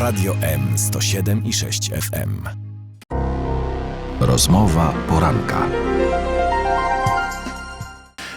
Radio M 107 i 6 FM. Rozmowa poranka.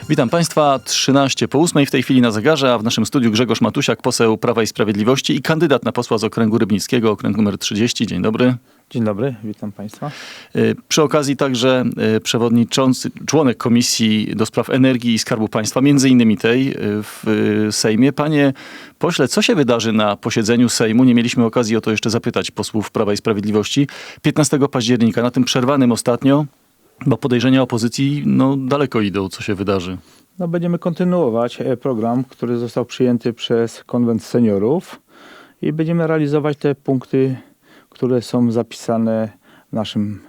Witam Państwa, 13 po 8 w tej chwili na zegarze, a w naszym studiu Grzegorz Matusiak, poseł Prawa i Sprawiedliwości i kandydat na posła z okręgu rybnickiego, okręg numer 30. Dzień dobry. Dzień dobry, witam Państwa. Y, Przy okazji także y, przewodniczący, członek Komisji do Spraw Energii i Skarbu Państwa, między innymi tej y, w Sejmie. Panie pośle, co się wydarzy na posiedzeniu Sejmu? Nie mieliśmy okazji o to jeszcze zapytać posłów Prawa i Sprawiedliwości. 15 października, na tym przerwanym ostatnio, bo podejrzenia opozycji no, daleko idą, co się wydarzy. No, będziemy kontynuować e, program, który został przyjęty przez Konwent Seniorów i będziemy realizować te punkty, które są zapisane w naszym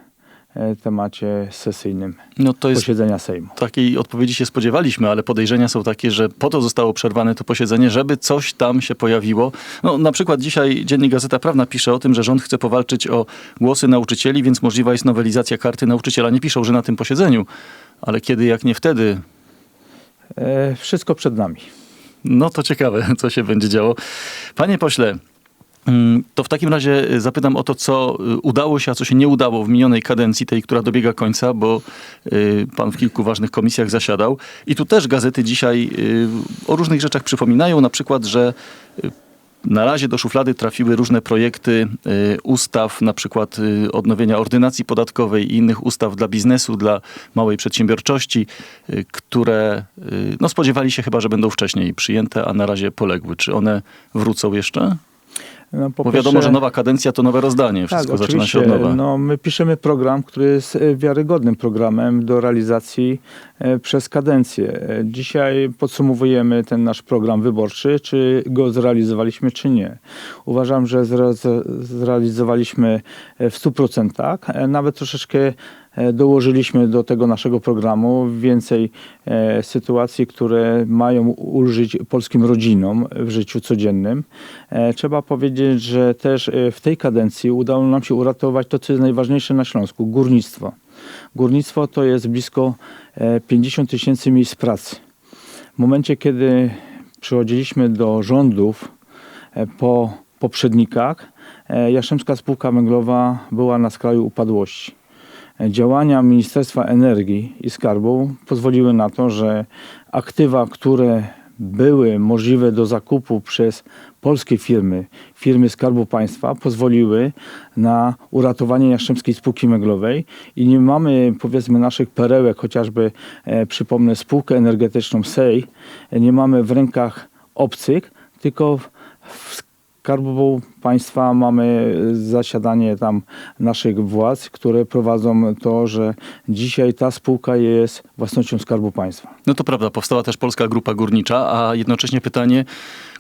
temacie sesyjnym No to jest posiedzenia Sejmu. Takiej odpowiedzi się spodziewaliśmy, ale podejrzenia są takie, że po to zostało przerwane to posiedzenie, żeby coś tam się pojawiło. No, na przykład dzisiaj Dziennik Gazeta Prawna pisze o tym, że rząd chce powalczyć o głosy nauczycieli, więc możliwa jest nowelizacja karty nauczyciela. Nie piszą, że na tym posiedzeniu, ale kiedy jak nie wtedy, E, Wszystko przed nami. no to ciekawe, co się będzie działo. Panie pośle, to w takim razie y, zapytam o to, co y, udało się, a co się nie udało w minionej kadencji, tej, która dobiega końca, bo y, pan w kilku ważnych komisjach zasiadał. I tu też gazety dzisiaj o różnych rzeczach przypominają, na przykład, że na razie do szuflady trafiły różne projekty ustaw, na przykład odnowienia ordynacji podatkowej i innych ustaw dla biznesu, dla małej przedsiębiorczości, które no, spodziewali się chyba, że będą wcześniej przyjęte, a na razie poległy. Czy one wrócą jeszcze? No, Bo wiadomo, pierwsze- że nowa kadencja to nowe rozdanie. Wszystko tak, zaczyna się od nowa. No, my piszemy program, który jest e, wiarygodnym programem do realizacji przez kadencję. E, Dzisiaj podsumowujemy ten nasz program wyborczy, czy go zrealizowaliśmy, czy nie. Uważam, że zre- zrealizowaliśmy e, w 100%, e, nawet troszeczkę e, dołożyliśmy do tego naszego programu więcej e, sytuacji, które mają ulżyć polskim rodzinom w życiu codziennym. E, trzeba powiedzieć, że też e, w tej kadencji udało nam się uratować to, co jest najważniejsze na Śląsku górnictwo. Górnictwo to jest blisko e, 50 tysięcy miejsc pracy. W momencie, kiedy przychodziliśmy do rządów e, po poprzednikach, e, Jastrzębska Spółka Węglowa była na skraju upadłości. E, Działania Ministerstwa Energii i Skarbu pozwoliły na to, że aktywa, które były możliwe do zakupu przez polskie firmy, firmy Skarbu Państwa, pozwoliły na uratowanie Jastrzębskiej Spółki Węglowej i nie mamy powiedzmy naszych perełek, chociażby e, przypomnę spółkę energetyczną SEJ, nie mamy w rękach obcych, tylko w- Skarbu Państwa mamy zasiadanie tam naszych władz, które prowadzą to, że dzisiaj ta spółka jest własnością Skarbu Państwa. No to prawda, powstała też Polska Grupa Górnicza, a jednocześnie pytanie,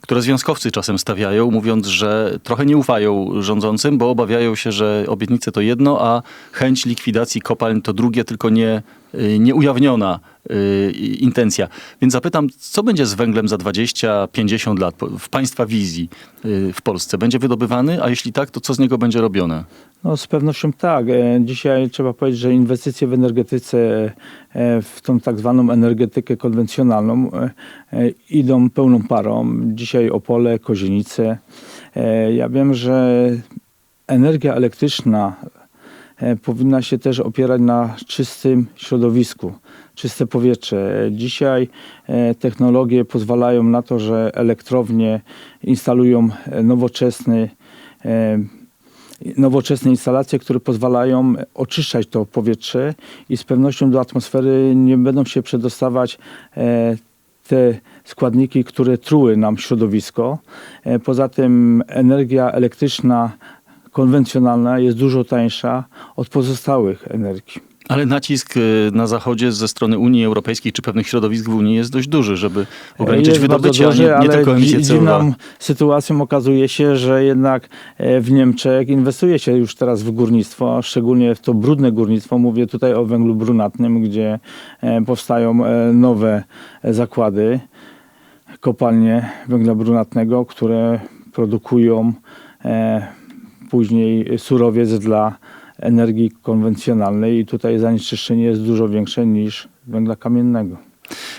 które związkowcy czasem stawiają, mówiąc, że trochę nie ufają rządzącym, bo obawiają się, że obietnice to jedno, a chęć likwidacji kopalń to drugie, tylko nie, y, nieujawniona y, intencja. Więc zapytam, co będzie z węglem za 20-50 lat w Państwa wizji y, w Polsce? Będzie wydobywany, a jeśli tak, to co z niego będzie robione? No z pewnością tak. E, Dzisiaj trzeba powiedzieć, że inwestycje w energetyce, e, w tą tak zwaną energetykę konwencjonalną e, idą pełną parą. Dzisiaj Opole, Kozienice. E, Ja wiem, że energia elektryczna e, powinna się też opierać na czystym środowisku, czyste powietrze. Dzisiaj e, technologie pozwalają na to, że elektrownie instalują nowoczesny nowoczesne instalacje, które pozwalają oczyszczać to powietrze i z pewnością do atmosfery nie będą się przedostawać te składniki, które truły nam środowisko. E, Poza tym energia elektryczna konwencjonalna jest dużo tańsza od pozostałych energii. Ale nacisk y, na zachodzie ze strony Unii Europejskiej czy pewnych środowisk w Unii jest dość duży, żeby ograniczyć Jest wydobycie, duży, nie, nie tylko emisję dzi- CO2. dziwną sytuacją okazuje się, że jednak e, w Niemczech inwestuje się już teraz w górnictwo, szczególnie w to brudne górnictwo. Mówię tutaj o węglu brunatnym, gdzie e, powstają e, nowe e, zakłady, kopalnie węgla brunatnego, które produkują e, później surowiec dla energii konwencjonalnej i tutaj zanieczyszczenie jest dużo większe niż węgla kamiennego.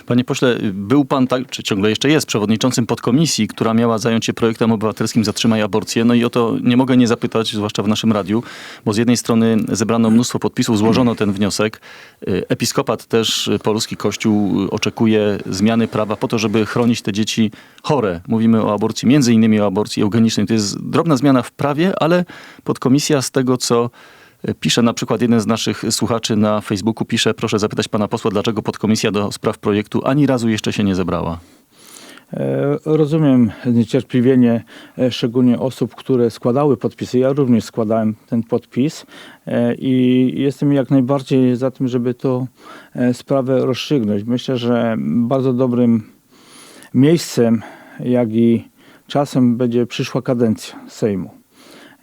Panie pośle, był pan, tak, czy ciągle jeszcze jest, przewodniczącym podkomisji, która miała zająć się projektem obywatelskim Zatrzymaj aborcję. No i o to nie mogę nie zapytać, zwłaszcza w naszym radiu, bo z jednej strony zebrano mnóstwo podpisów, złożono ten wniosek. Y, Episkopat też, y, polski kościół y, oczekuje zmiany prawa po to, żeby chronić te dzieci chore. Mówimy o aborcji, między innymi o aborcji eugenicznej. To jest drobna zmiana w prawie, ale podkomisja z tego, co Pisze na przykład jeden z naszych słuchaczy na Facebooku, pisze, proszę zapytać pana posła, dlaczego podkomisja do spraw projektu ani razu jeszcze się nie zebrała. E, Rozumiem zniecierpliwienie e, szczególnie osób, które składały podpisy. Ja również składałem ten podpis e, i jestem jak najbardziej za tym, żeby tą sprawę rozstrzygnąć. Myślę, że bardzo dobrym miejscem, jak i czasem będzie przyszła kadencja Sejmu.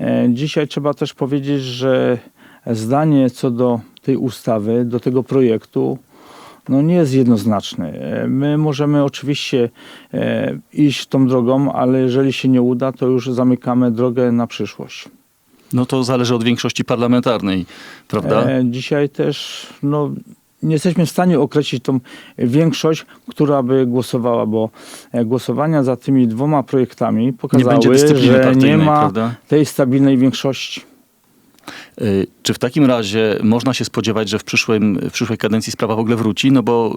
E, Dzisiaj trzeba też powiedzieć, że zdanie co do tej ustawy, do tego projektu, no nie jest jednoznaczne. E, My możemy oczywiście e, iść tą drogą, ale jeżeli się nie uda, to już zamykamy drogę na przyszłość. No to zależy od większości parlamentarnej, prawda? Dzisiaj też no, nie jesteśmy w stanie określić tą większość, która by głosowała, bo e, głosowania za tymi dwoma projektami pokazały, będzie dyscypliny że nie partyjnej, ma prawda? tej stabilnej większości. Y, Czy w takim razie można się spodziewać, że w, przyszłym, w przyszłej kadencji sprawa w ogóle wróci? No bo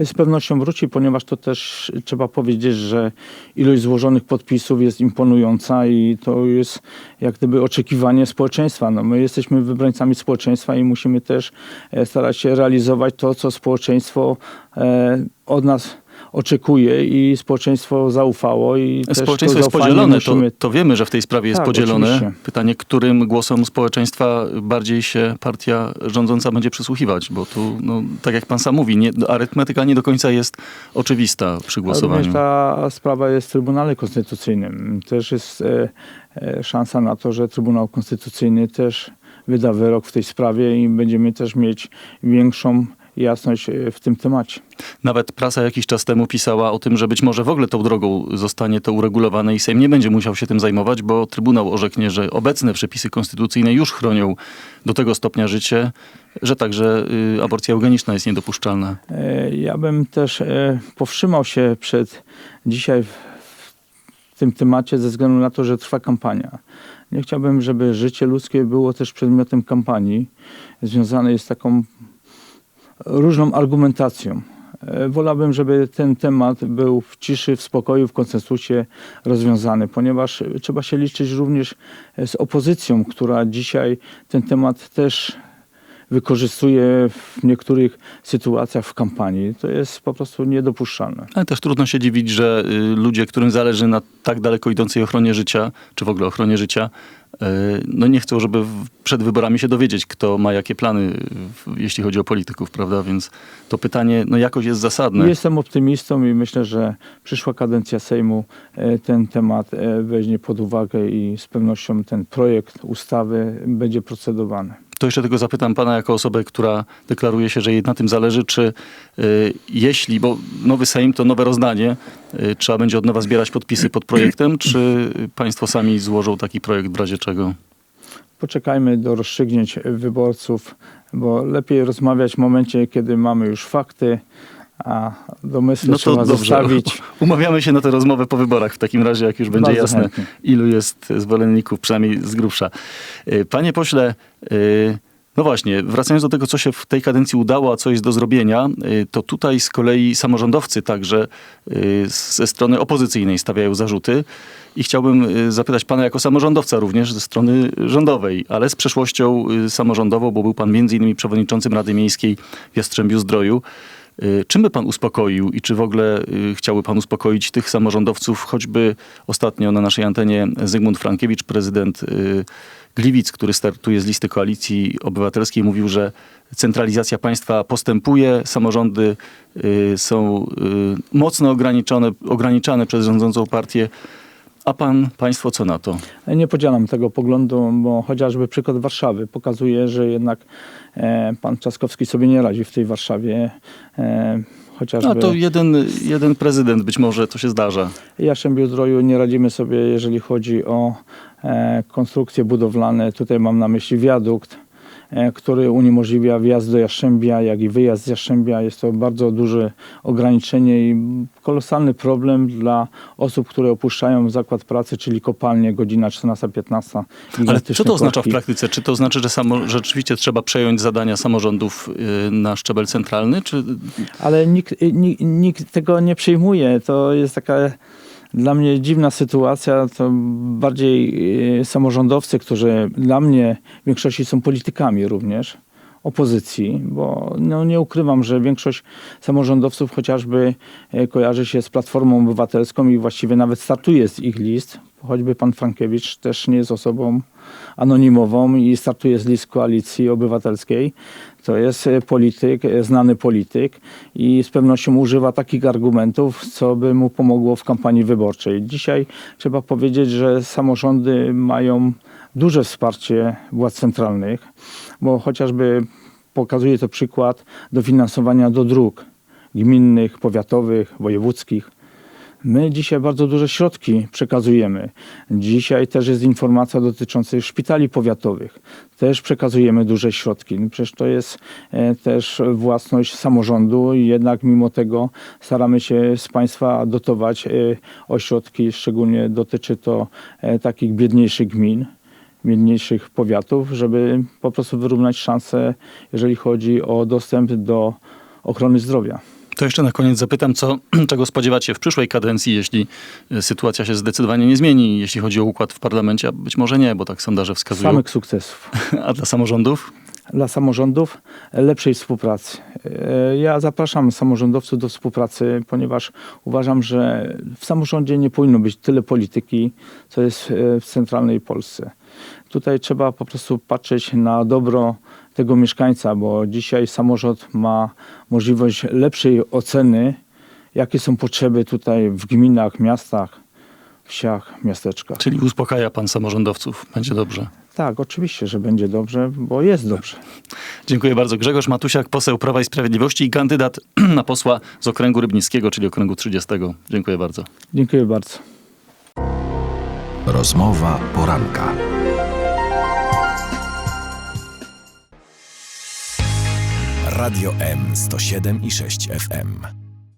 y, Z pewnością wróci, ponieważ to też trzeba powiedzieć, że ilość złożonych podpisów jest imponująca i to jest jak gdyby oczekiwanie społeczeństwa. No, my jesteśmy wybrańcami społeczeństwa i musimy też e, starać się realizować to, co społeczeństwo e, od nas oczekuje i społeczeństwo zaufało. I społeczeństwo to jest podzielone. To, musimy- to wiemy, że w tej sprawie jest Tak, podzielone. oczywiście. Pytanie, którym głosom społeczeństwa bardziej się partia rządząca będzie przysłuchiwać? Bo tu, no, tak jak pan sam mówi, nie, arytmetyka nie do końca jest oczywista przy głosowaniu. Również ta sprawa jest w Trybunale Konstytucyjnym. Też jest e, e, szansa na to, że Trybunał Konstytucyjny też wyda wyrok w tej sprawie i będziemy też mieć większą jasność e, w tym temacie. Nawet prasa jakiś czas temu pisała o tym, że być może w ogóle tą drogą zostanie to uregulowane i Sejm nie będzie musiał się tym zajmować, bo Trybunał orzeknie, że obecne przepisy konstytucyjne już chronią do tego stopnia życie, że także y, aborcja eugeniczna jest niedopuszczalna. E, Ja bym też e, powstrzymał się przed dzisiaj w, tym temacie ze względu na to, że trwa kampania. Nie chciałbym, żeby życie ludzkie było też przedmiotem kampanii związane jest z taką różną argumentacją. E, Wolałbym, żeby ten temat był w ciszy, w spokoju, w konsensusie rozwiązany, ponieważ trzeba się liczyć również e, z opozycją, która dzisiaj ten temat też wykorzystuje w niektórych sytuacjach w kampanii. To jest po prostu niedopuszczalne. Ale też trudno się dziwić, że y, ludzie, którym zależy na tak daleko idącej ochronie życia, czy w ogóle ochronie życia, y, no nie chcą, żeby przed wyborami się dowiedzieć, kto ma jakie plany, w- jeśli chodzi o polityków, prawda? Więc to pytanie no jakoś jest zasadne. Jestem optymistą i myślę, że przyszła kadencja Sejmu e, ten temat e, weźmie pod uwagę i z pewnością ten projekt ustawy będzie procedowany. To jeszcze tylko zapytam pana jako osobę, która deklaruje się, że jej na tym zależy, czy y, jeśli, bo nowy Sejm to nowe rozdanie, y, trzeba będzie od nowa zbierać podpisy pod projektem, czy państwo sami złożą taki projekt w razie czego? Poczekajmy do rozstrzygnięć wyborców, bo lepiej rozmawiać w momencie, kiedy mamy już fakty, a domysły No to trzeba dobrze. zostawić. Umawiamy się na tę rozmowę po wyborach w takim razie, jak już będzie Bardzo jasne, chętnie. ilu jest zwolenników, przynajmniej z grubsza. Y, Panie pośle, y, no właśnie, wracając do tego, co się w tej kadencji udało, a co jest do zrobienia, y, to tutaj z kolei samorządowcy także ze strony opozycyjnej stawiają zarzuty. I chciałbym zapytać pana jako samorządowca również ze strony rządowej, ale z przeszłością samorządową, bo był pan między innymi przewodniczącym Rady Miejskiej w Jastrzębiu Zdroju. Y, Czym by pan uspokoił i czy w ogóle y, chciałby pan uspokoić tych samorządowców, choćby ostatnio na naszej antenie Zygmunt Frankiewicz, prezydent y, Gliwic, który startuje z listy Koalicji Obywatelskiej, mówił, że centralizacja państwa postępuje, samorządy y, są y, mocno ograniczone, ograniczane przez rządzącą partię. A pan, państwo co na to? Nie podzielam tego poglądu, bo chociażby przykład Warszawy pokazuje, że jednak e, pan Trzaskowski sobie nie radzi w tej Warszawie. E, chociażby No to jeden, jeden prezydent być może to się zdarza. Jastrzębiu Zdroju nie radzimy sobie, jeżeli chodzi o e, konstrukcje budowlane. Tutaj mam na myśli wiadukt. E, który uniemożliwia wjazd do Jastrzębia, jak i wyjazd z Jastrzębia. Jest to bardzo duże ograniczenie i kolosalny problem dla osób, które opuszczają zakład pracy, czyli kopalnie, godzina 14-15. Ale co to oznacza w korki. praktyce? Czy to znaczy, że samo, rzeczywiście trzeba przejąć zadania samorządów y, na szczebel centralny? Czy Ale nikt, nikt, nikt tego nie przyjmuje. To jest taka dla mnie dziwna sytuacja. To bardziej e, samorządowcy, którzy dla mnie w większości są politykami również opozycji, bo no, nie ukrywam, że większość samorządowców chociażby e, kojarzy się z Platformą Obywatelską i właściwie nawet startuje z ich list. Choćby pan Frankiewicz też nie jest osobą anonimową i startuje z list Koalicji Obywatelskiej. To jest e, polityk, e, znany polityk i z pewnością używa takich argumentów, co by mu pomogło w kampanii wyborczej. Dzisiaj trzeba powiedzieć, że samorządy mają duże wsparcie władz centralnych, bo chociażby pokazuje to przykład dofinansowania do dróg gminnych, powiatowych, wojewódzkich. My dzisiaj bardzo duże środki przekazujemy. Dzisiaj też jest informacja dotycząca szpitali powiatowych. Też przekazujemy duże środki. No Przecież to jest e, też własność samorządu jednak mimo tego staramy się z państwa dotować e, ośrodki, szczególnie dotyczy to e, takich biedniejszych gmin biedniejszych powiatów, żeby po prostu wyrównać szanse, jeżeli chodzi o dostęp do ochrony zdrowia. To jeszcze na koniec zapytam, co, czego spodziewać się w przyszłej kadencji, jeśli y, sytuacja się zdecydowanie nie zmieni, jeśli chodzi o układ w parlamencie, a być może nie, bo tak sondaże wskazują. Samych sukcesów. A dla samorządów? Dla samorządów lepszej współpracy. E, Ja zapraszam samorządowców do współpracy, ponieważ uważam, że w samorządzie nie powinno być tyle polityki, co jest e, w centralnej Polsce. Tutaj trzeba po prostu patrzeć na dobro tego mieszkańca, bo dzisiaj samorząd ma możliwość lepszej oceny, jakie są potrzeby tutaj w gminach, miastach, wsiach, miasteczkach. Czyli uspokaja pan samorządowców. Będzie dobrze. Tak, oczywiście, że będzie dobrze, bo jest dobrze. Dziękuję bardzo. Grzegorz Matusiak, poseł Prawa i Sprawiedliwości i kandydat na posła z okręgu rybnickiego, czyli okręgu 30. Dziękuję bardzo. Dziękuję bardzo. Rozmowa poranka. Radio M 107 i 6 FM.